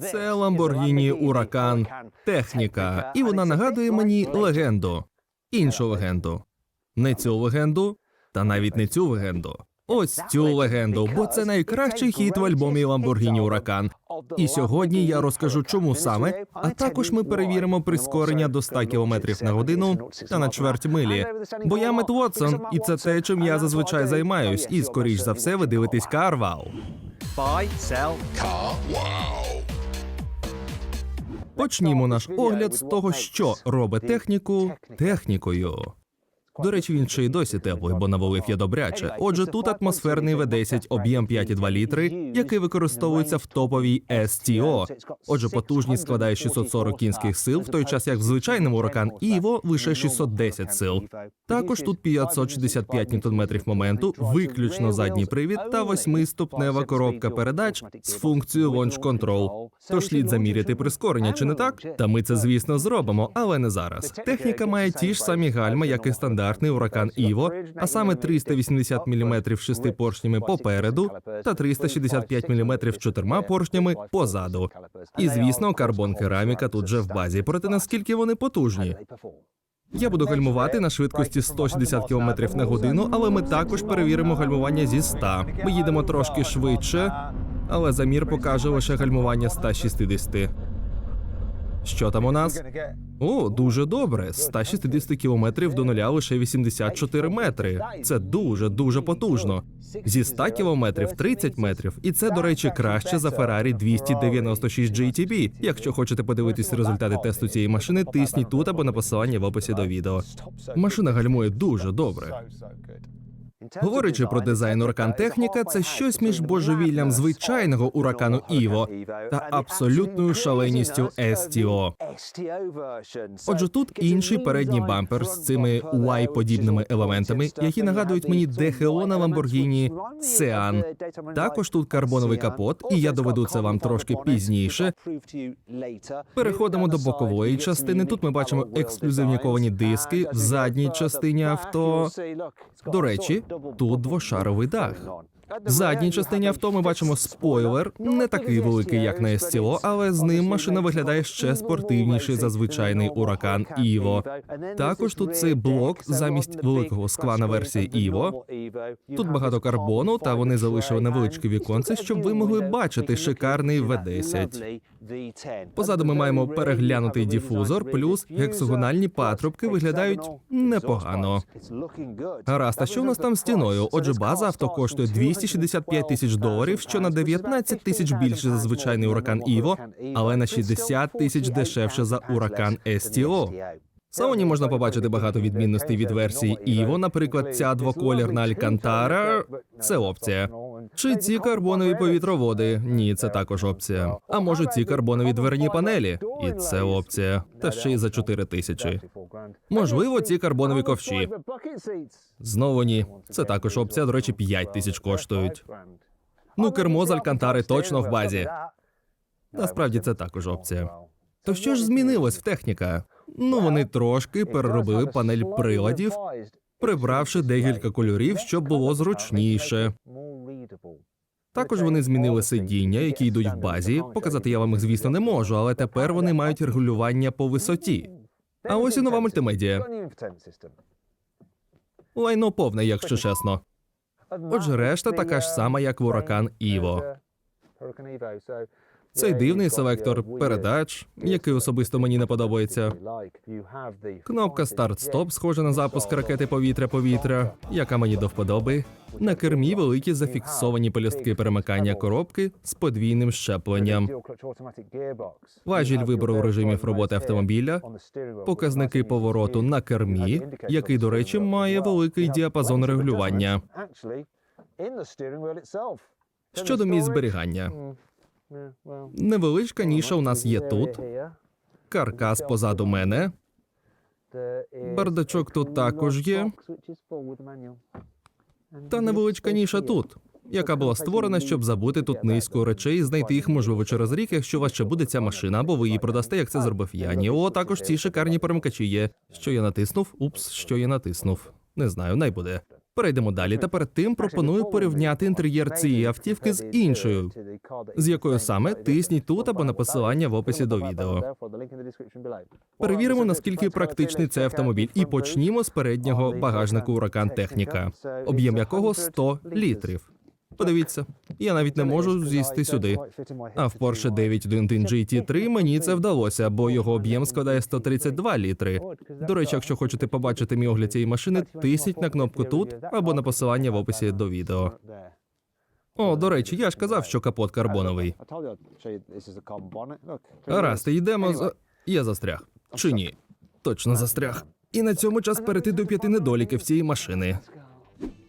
Це Lamborghini Huracan техніка, і вона нагадує мені легенду, іншу легенду. Не цю легенду, та навіть не цю легенду. Ось цю легенду, бо це найкращий хіт в альбомі Lamborghini Huracan. І сьогодні я розкажу, чому саме, а також ми перевіримо прискорення до 100 км на годину та на чверть милі. Бо я Мет Вотсон, і це те, чим я зазвичай займаюсь. І скоріш за все ви дивитесь Carwow. Buy, sell, Почнімо наш огляд з того, що робить техніку технікою. До речі, він ще й досі теплий, бо навалив я добряче. Отже, тут атмосферний V10 об'єм 5,2 літри, який використовується в топовій STO. Отже, потужність складає 640 кінських сил, в той час як в звичайному Rocan Evo лише 610 сил. Також тут 565 Нм моменту, виключно задній привід та восьмиступнева коробка передач з функцією Launch Control. Тож слід заміряти прискорення, чи не так? Та ми це, звісно, зробимо, але не зараз. Техніка має ті ж самі гальма, як і стандартний Huracan Evo, а саме 380 мм шести поршнями попереду та 365 мм чотирма поршнями позаду. І звісно, карбон кераміка тут же в базі. Проте наскільки вони потужні? Я буду гальмувати на швидкості 160 км на годину, але ми також перевіримо гальмування зі 100. Ми їдемо трошки швидше, але замір покаже лише гальмування 160. Що там у нас? О, дуже добре. З 160 кілометрів до нуля лише 84 метри. Це дуже дуже потужно. Зі 100 кілометрів 30 метрів, і це, до речі, краще за Ferrari 296 GTB. Якщо хочете подивитись результати тесту цієї машини, тисніть тут або на посилання в описі до відео. Машина гальмує дуже добре. Говорячи про дизайн Уракан техніка, це щось між божевіллям звичайного уракану Іво та абсолютною шаленістю STO. Отже, тут інший передній бампер з цими Y-подібними елементами, які нагадують мені ДХО на Lamborghini Sean. Також тут карбоновий капот, і я доведу це вам трошки пізніше. Переходимо до бокової частини. Тут ми бачимо ексклюзивні ковані диски в задній частині авто. До речі, тут двошаровий дах. Задній частині авто ми бачимо спойлер, не такий великий, як на STO, але з ним машина виглядає ще спортивніше за звичайний уракан Іво. Також тут цей блок замість великого скла на версії Іво. Тут багато карбону, та вони залишили невеличке віконце, щоб ви могли бачити шикарний V10. Позаду ми маємо переглянутий дифузор, плюс гексагональні патрубки виглядають непогано. Гаразд, а що в нас там стіною? Отже, база авто коштує 265 тисяч доларів, що на 19 тисяч більше за звичайний уракан Іво, але на 60 тисяч дешевше за уракан STO. В можна побачити багато відмінностей від версії Іво, наприклад, ця двоколірна Алькантара – це опція. Чи ці карбонові повітроводи? Ні, це також опція. А може ці карбонові дверні панелі? І це опція. Та ще й за 4 тисячі. Можливо, ці карбонові ковші. Знову ні. Це також опція, до речі, 5 тисяч коштують. Ну, кермо з Алькантари точно в базі. Насправді це також опція. То що ж змінилось в техніка? Ну, вони трошки переробили панель приладів, прибравши декілька кольорів, щоб було зручніше. Також вони змінили сидіння, які йдуть в базі. Показати я вам їх, звісно, не можу, але тепер вони мають регулювання по висоті. А ось і нова мультимедіа. Лайно повне, якщо чесно. Отже, решта така ж сама, як в Huracan Evo. Цей дивний селектор передач, який особисто мені не подобається. Кнопка старт-стоп, схожа на запуск ракети повітря-повітря, яка мені до вподоби. На кермі великі зафіксовані пелюстки перемикання коробки з подвійним щепленням. Важіль вибору режимів роботи автомобіля, показники повороту на кермі, який, до речі, має великий діапазон регулювання. Щодо місць зберігання, невеличка ніша у нас є тут. Каркас позаду мене. Бардачок тут також є. Та невеличка ніша тут, яка була створена, щоб забути тут низку речей, і знайти їх можливо через рік, якщо у вас ще буде ця машина, або ви її продасте, як це зробив я. Ні, о, також ці шикарні перемикачі є. Що я натиснув? Упс, що я натиснув. Не знаю, най буде. Перейдемо далі. Та перед тим пропоную порівняти інтер'єр цієї автівки з іншою. З якою саме тисніть тут або на посилання в описі до відео. Перевіримо, наскільки практичний цей автомобіль, і почнімо з переднього багажнику Уракан Техніка, об'єм якого 100 літрів. Подивіться, я навіть не можу з'їсти сюди. А в Porsche 911 GT3 мені це вдалося, бо його об'єм складає 132 літри. До речі, якщо хочете побачити мій огляд цієї машини, тисніть на кнопку тут або на посилання в описі до відео. О, до речі, я ж казав, що капот карбоновий. Гаразд, йдемо з. Я застряг. Чи ні? Точно застряг. І на цьому час перейти до п'яти недоліків цієї машини.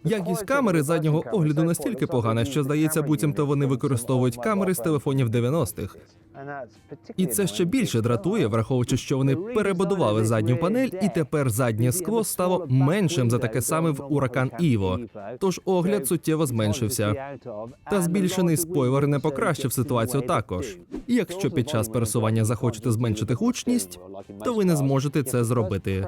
Якість камери заднього огляду настільки погана, що здається, буцімто вони використовують камери з телефонів 90-х. І це ще більше дратує, враховуючи, що вони перебудували задню панель, і тепер заднє скло стало меншим за таке саме в Уракан Іво. Тож огляд суттєво зменшився. Та збільшений спойлер не покращив ситуацію також. І якщо під час пересування захочете зменшити гучність, то ви не зможете це зробити.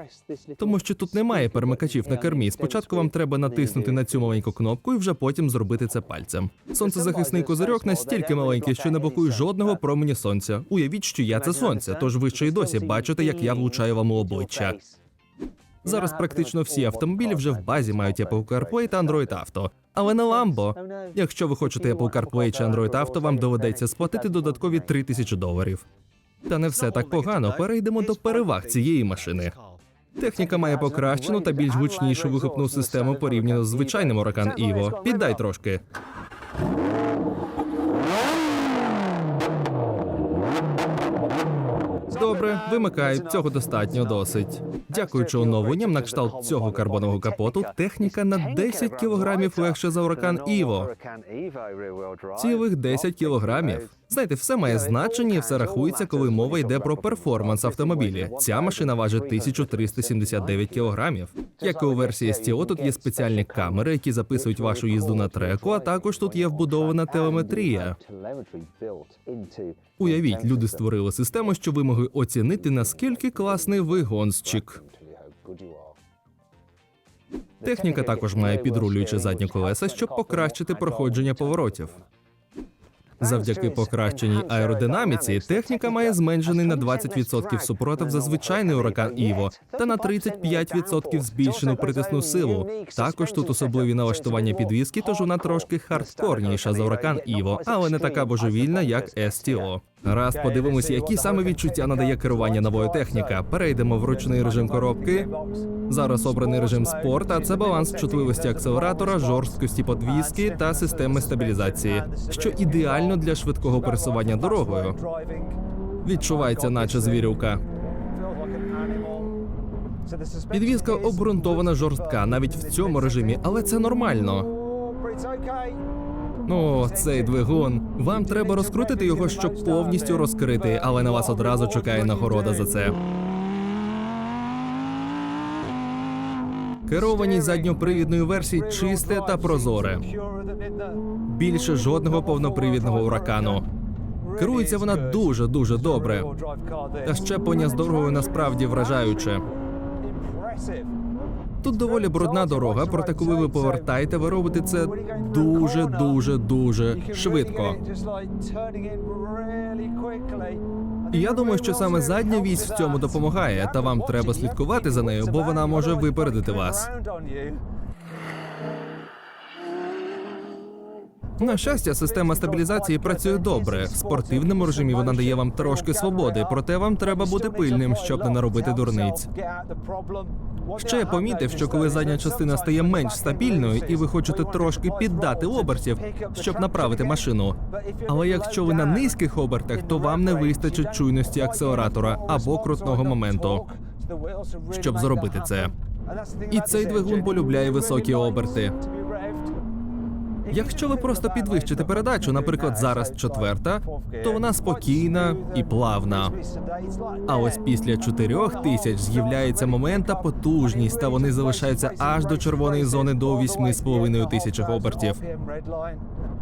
Тому що тут немає перемикачів на кермі. Спочатку вам треба натиснути на цю маленьку кнопку і вже потім зробити це пальцем. Сонцезахисний козирьок настільки маленький, що не блокує жодного промені сонця. Уявіть, що я це сонце, тож ви ще й досі бачите, як я влучаю вам у обличчя. Зараз практично всі автомобілі вже в базі мають Apple CarPlay та Android Auto. Але не Lambo. Якщо ви хочете Apple CarPlay чи Android Auto, вам доведеться сплатити додаткові 3000 доларів. Та не все так погано. Перейдемо до переваг цієї машини. Техніка має покращену та більш гучнішу вихопну систему порівняно з звичайним Oracan Evo. Піддай трошки. Добре, вимикай, цього достатньо досить. Дякуючи оновленням на кшталт цього карбонового капоту, техніка на 10 кілограмів легше за уракан Іво. Цілих 10 кілограмів. Знаєте, все має значення і все рахується, коли мова йде про перформанс автомобілі. Ця машина важить 1379 кілограмів. Як і у версії STO, тут є спеціальні камери, які записують вашу їзду на треку, а також тут є вбудована телеметрія. Уявіть, люди створили систему, що ви могли оцінити, наскільки класний ви гонщик. Техніка також має підрулюючі задні колеса, щоб покращити проходження поворотів. Завдяки покращеній аеродинаміці, техніка має зменшений на 20% супротив за звичайний уракан Іво та на 35% збільшену притисну силу. Також тут особливі налаштування підвіски, тож вона трошки хардкорніша за уракан Іво, але не така божевільна, як STO. Раз подивимося, які саме відчуття надає керування новою техніка. Перейдемо в ручний режим коробки. Зараз обраний режим спорт, а це баланс чутливості акселератора, жорсткості подвіски та системи стабілізації, що ідеально для швидкого пересування дорогою. Відчувається, наче звірюка. Підвізка обґрунтована жорстка навіть в цьому режимі, але це нормально. О, цей двигун. Вам треба розкрутити його, щоб повністю розкрити, але на вас одразу чекає нагорода за це. Керованість задньопривідної версії чисте та прозоре. Більше жодного повнопривідного уракану. Керується вона дуже дуже добре. Та щеплення з дорогою насправді вражаюче. Тут доволі брудна дорога, проте коли ви повертаєте, ви робите це дуже, дуже, дуже швидко. І я думаю, що саме задня вісь в цьому допомагає, та вам треба слідкувати за нею, бо вона може випередити вас. На щастя, система стабілізації працює добре. В спортивному режимі вона дає вам трошки свободи, проте вам треба бути пильним, щоб не наробити дурниць. Ще я помітив, що коли задня частина стає менш стабільною, і ви хочете трошки піддати обертів, щоб направити машину. Але якщо ви на низьких обертах, то вам не вистачить чуйності акселератора або крутного моменту, щоб зробити це. І цей двигун полюбляє високі оберти. Якщо ви просто підвищите передачу, наприклад, зараз четверта, то вона спокійна і плавна. А ось після чотирьох тисяч з'являється момент та потужність, та вони залишаються аж до червоної зони до 8,5 тисяч обертів.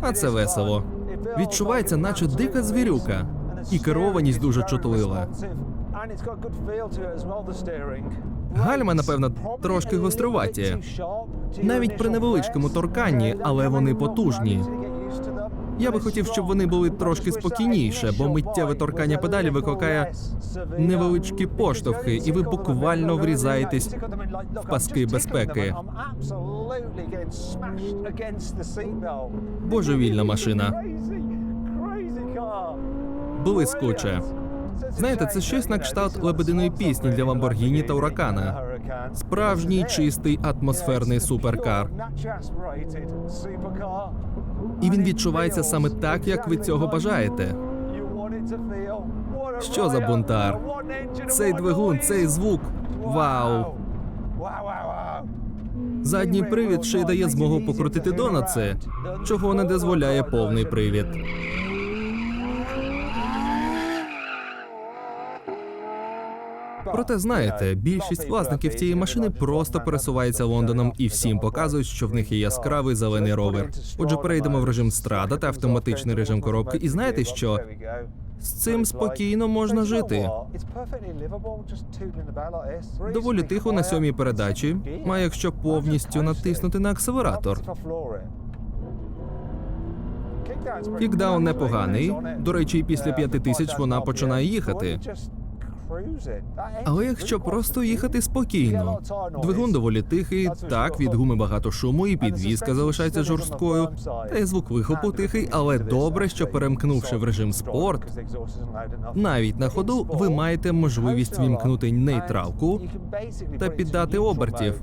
А це весело. Відчувається, наче дика звірюка, і керованість дуже чутлива. Гальма, напевно, трошки гоструваті. Навіть при невеличкому торканні, але вони потужні. Я би хотів, щоб вони були трошки спокійніше, бо миттєве торкання педалі викликає невеличкі поштовхи, і ви буквально врізаєтесь в паски безпеки. Божевільна машина. Блискуче. Знаєте, це щось на кшталт лебединої пісні для Ламборгіні та Уракана. Справжній чистий атмосферний суперкар. І він відчувається саме так, як ви цього бажаєте. Що за бунтар? Цей двигун, цей звук. Вау! Задній привід ще й дає змогу покрутити донаци, чого не дозволяє повний привід. Проте знаєте, більшість власників цієї машини просто пересувається Лондоном і всім показують, що в них є яскравий зелений ровер. Отже, перейдемо в режим страда та автоматичний режим коробки. І знаєте що? З цим спокійно можна жити. Доволі тихо на сьомій передачі, а якщо повністю натиснути на акселератор. Кікдаун непоганий. До речі, після п'яти тисяч вона починає їхати. Але якщо просто їхати спокійно, двигун доволі тихий, так від гуми багато шуму, і підвізка залишається жорсткою. Та й звук вихопу тихий, але добре, що перемкнувши в режим спорт, навіть на ходу ви маєте можливість вімкнути нейтралку та піддати обертів.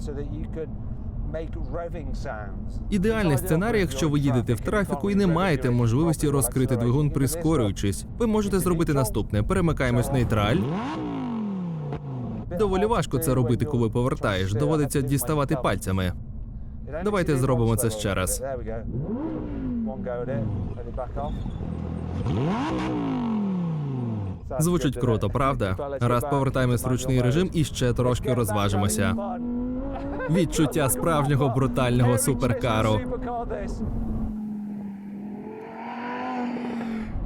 Ідеальний сценарій, якщо ви їдете в трафіку і не маєте можливості розкрити двигун, прискорюючись. Ви можете зробити наступне: перемикаємось в нейтраль. Доволі важко це робити, коли повертаєш. Доводиться діставати пальцями. Давайте зробимо це ще раз. Звучить круто, правда? Раз повертаємось в ручний режим і ще трошки розважимося. Відчуття справжнього брутального суперкару.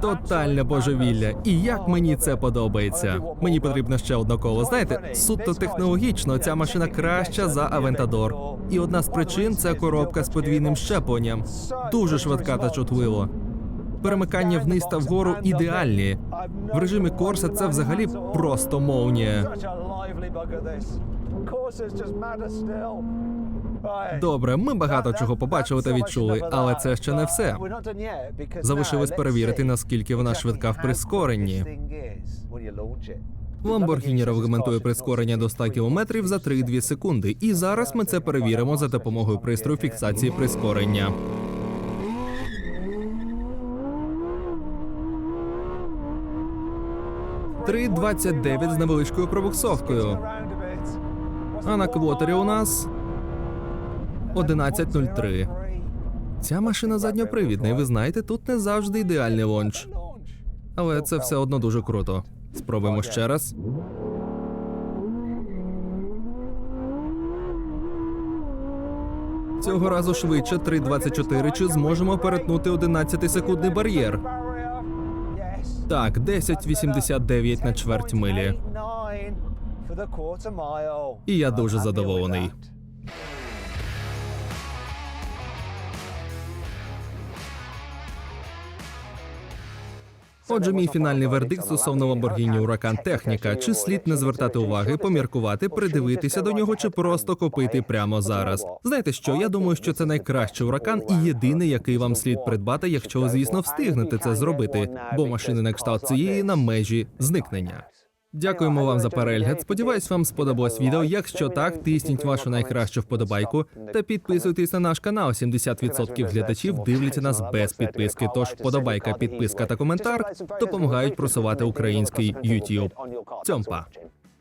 Тотальне божевілля. І як мені це подобається. Мені потрібно ще одне коло. Знаєте, суто технологічно ця машина краща за Авентадор. І одна з причин це коробка з подвійним щепленням. Дуже швидка та чутливо. Перемикання вниз та вгору ідеальні. В режимі Корса це взагалі просто молнія. Добре, ми багато чого побачили та відчули, але це ще не все. Залишилось перевірити, наскільки вона швидка в прискоренні. Lamborghini регламентує прискорення до 100 км за 3,2 секунди. І зараз ми це перевіримо за допомогою пристрою фіксації прискорення. Три 29 з невеличкою пробуксовкою. А на квотері у нас 11.03. Ця машина задньопривідна, і ви знаєте, тут не завжди ідеальний лонч. Але це все одно дуже круто. Спробуємо ще раз. Цього разу швидше 3.24. Чи зможемо перетнути 11-секундний бар'єр? Так, 10.89 на чверть милі. І я дуже задоволений. Отже, мій фінальний вердикт стосовно Lamborghini Huracan техніка. Чи слід не звертати уваги, поміркувати, придивитися до нього, чи просто купити прямо зараз? Знаєте що? Я думаю, що це найкращий уракан і єдиний, який вам слід придбати, якщо звісно, встигнете це зробити, бо машини на кшталт цієї на межі зникнення. Дякуємо вам за перегляд. Сподіваюсь, вам сподобалось відео. Якщо так, тисніть вашу найкращу вподобайку та підписуйтесь на наш канал. 70% глядачів дивляться нас без підписки. Тож вподобайка, підписка та коментар допомагають просувати український YouTube. Цьомпа.